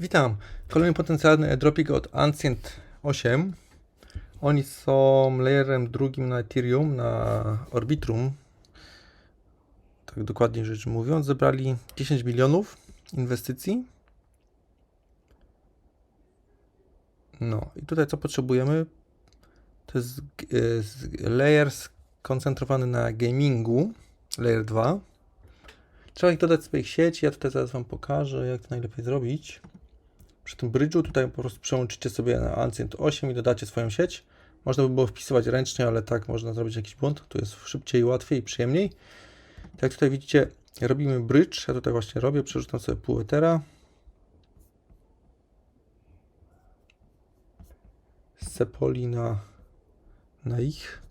Witam. Kolejny potencjalny airdropik od Ancient 8. Oni są layerem drugim na Ethereum, na Orbitrum. Tak dokładnie rzecz mówiąc, zebrali 10 milionów inwestycji. No i tutaj co potrzebujemy? To jest e, layer skoncentrowany na gamingu, layer 2. Trzeba ich dodać w swoich sieci. Ja tutaj zaraz Wam pokażę, jak to najlepiej zrobić. Przy tym bridge'u tutaj po prostu przełączycie sobie na Ancient 8 i dodacie swoją sieć. Można by było wpisywać ręcznie, ale tak można zrobić jakiś błąd. Tu jest szybciej, łatwiej i przyjemniej. Tak jak tutaj widzicie, robimy bridge. Ja tutaj właśnie robię, przerzucam sobie pół Ethera. Z Sepoli na ich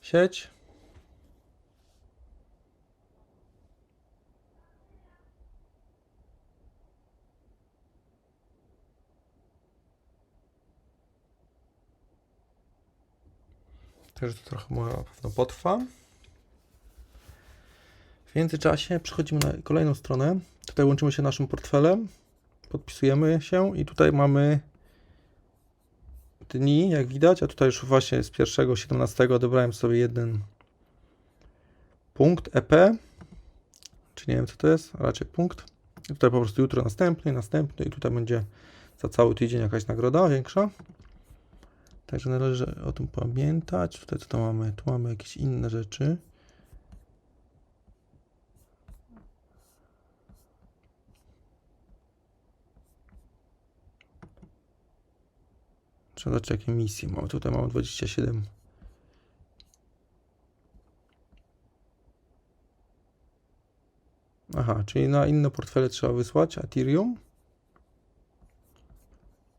sieć. Także to trochę może na pewno potrwa. W międzyczasie przechodzimy na kolejną stronę. Tutaj łączymy się naszym portfelem, podpisujemy się i tutaj mamy dni, jak widać, a tutaj już właśnie z pierwszego 17 odebrałem sobie jeden punkt EP, czy nie wiem co to jest, raczej punkt. I tutaj po prostu jutro następny, następny i tutaj będzie za cały tydzień jakaś nagroda większa. Także należy o tym pamiętać. Tutaj co to mamy? Tu mamy jakieś inne rzeczy. Trzeba zobaczyć jakie misje mamy. Tutaj mamy 27. Aha, czyli na inne portfele trzeba wysłać Ethereum.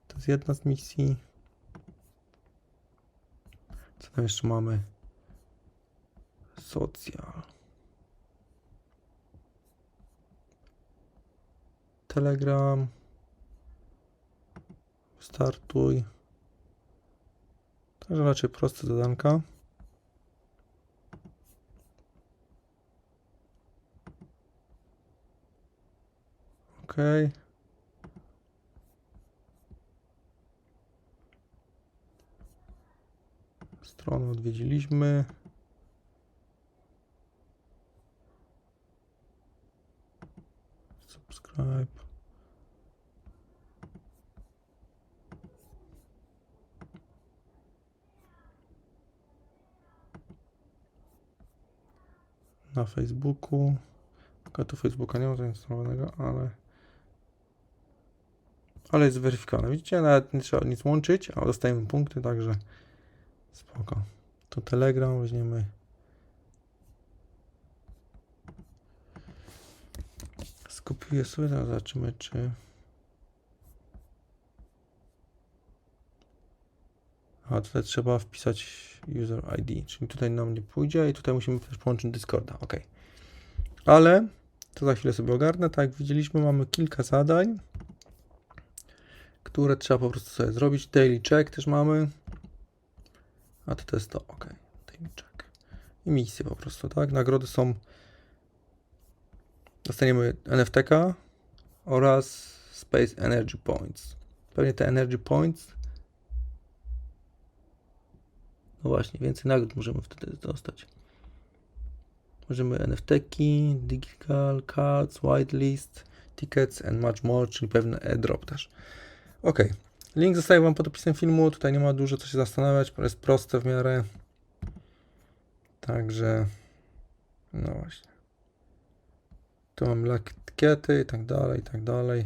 To jest jedna z misji. Co tam jeszcze mamy? Social. Telegram. Startuj. Także raczej proste zadanka. Ok. Stronę odwiedziliśmy. Subscribe. Na Facebooku. Tylko tu Facebooka nie ma zainstalowanego, ale ale jest zweryfikowane. Widzicie, nawet nie trzeba nic łączyć, a dostajemy punkty, także spoko. To Telegram weźmiemy. Skopiuję sobie, teraz zobaczymy, czy... A tutaj trzeba wpisać user ID, czyli tutaj nam nie pójdzie i tutaj musimy też połączyć Discorda, ok. Ale to za chwilę sobie ogarnę. Tak jak widzieliśmy, mamy kilka zadań które trzeba po prostu sobie zrobić. Daily check też mamy. A to, jest to, ok. Check. I misje po prostu, tak? Nagrody są. Dostaniemy NFTK oraz Space Energy Points. Pewnie te Energy Points. No właśnie, więcej nagród możemy wtedy dostać. Możemy NFTki, Digital Cards, Whitelist, Tickets and much more, czyli pewne airdrop też. Ok. Link zostaje Wam pod opisem filmu. Tutaj nie ma dużo co się zastanawiać, bo jest proste w miarę. Także. No właśnie. Tu mam lakiety i tak dalej, i tak dalej.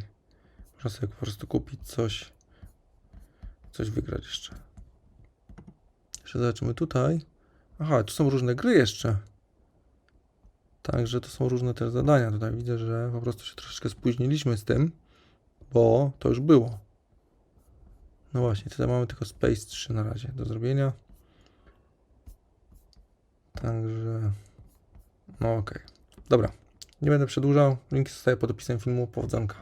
Można sobie po prostu kupić coś. Coś wygrać jeszcze. Jeszcze zobaczymy tutaj. Aha, tu są różne gry jeszcze. Także to są różne też zadania. Tutaj widzę, że po prostu się troszeczkę spóźniliśmy z tym, bo to już było. No właśnie, tutaj mamy tylko Space 3 na razie do zrobienia. Także. No okej. Dobra. Nie będę przedłużał. Link zostaje pod opisem filmu. Powodzonka.